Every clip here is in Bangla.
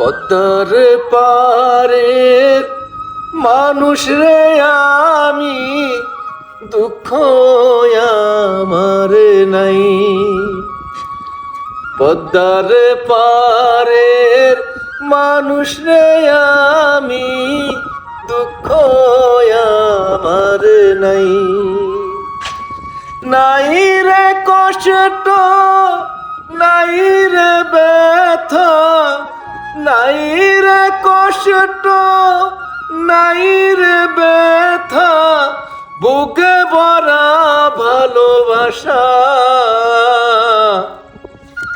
পদ্মার পারের মানুষ রে আমি, দুঃখ আমার নাই। পদ্মার পারের মানুষ রে আমি, দুঃখ আমার নাই। নাই রে কষ্ট, নাই রে ব্যথা নাই রে কষ্ট নাই রে ব্যথা, বুকে ভরা ভালোবাসা।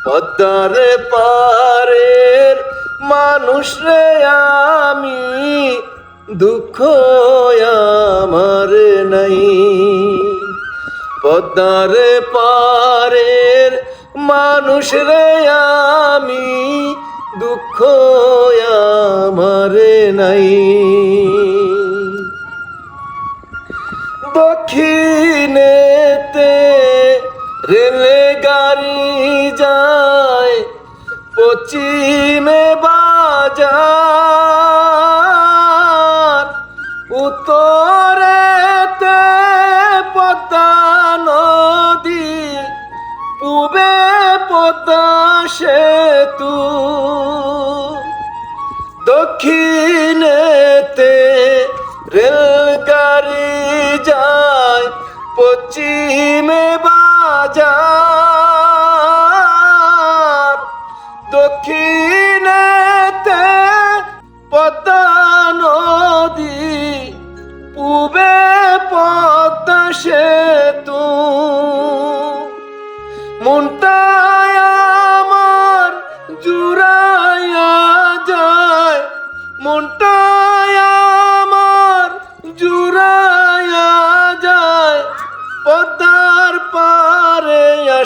পদ্মার পারের মানুষ রে আমি, দুঃখ আমার নাই। পদ্মার পারের মানুষ রে আমি দুঃখ আমার নাই। দক্ষিণেতে রেলে গাড়ি যায়, পশ্চিমে বাজার, উত্তরেতে পদ্মা নদী, পূবে পদ্মা সেতু। দক্ষিণেতে রেলগাড়ি যায় পশ্চিমে বাজার।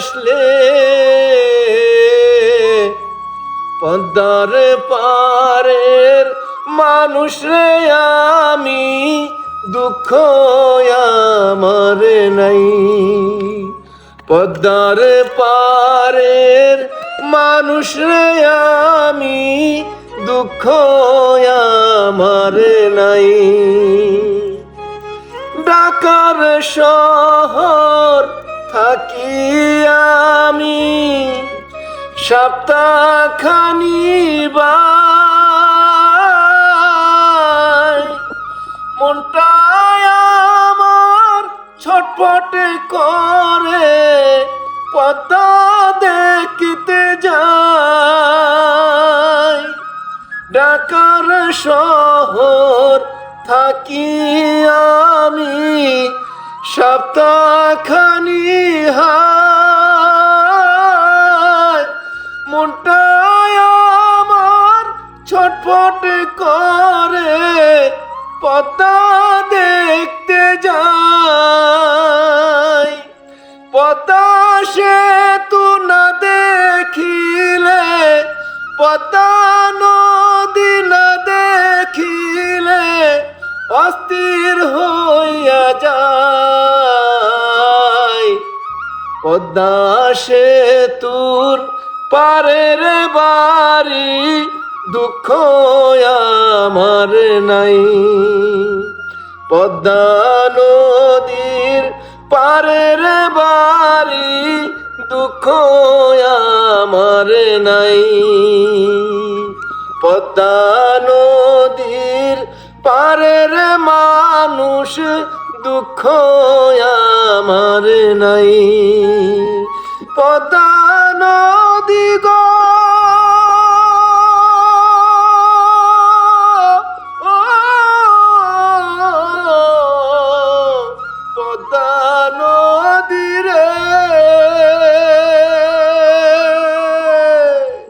আসলে পদ্মার পারের মানুষ রে আমি, দুঃখ আমার নাই। পদ্মার পারের মানুষ রে আমি, দুঃখ আমার নাই। ঢাকার শহর থাকি আমি সপ্তাহখানি মনটায় আমার ছটফটে করে পদ্মা দেখতে যাই ঢাকার শহর থাকি আমি সপ্তাহখানি মনটায় আমার ছটফট করে, পদ্মা দেখতে যাই পদ্মা সেতু না দেখিলে, পদ্মা নদী না অস্থির হইয়া যায়। পদ্মা সেতুর পারের বাড়ি, দুঃখ আমার নাই। পদ্মা নদীর পারের বাড়ি, দুঃখ আমার নাই। পদ্মা পারের মানুষ দুঃখ আমার নাই। পতা দিগ গো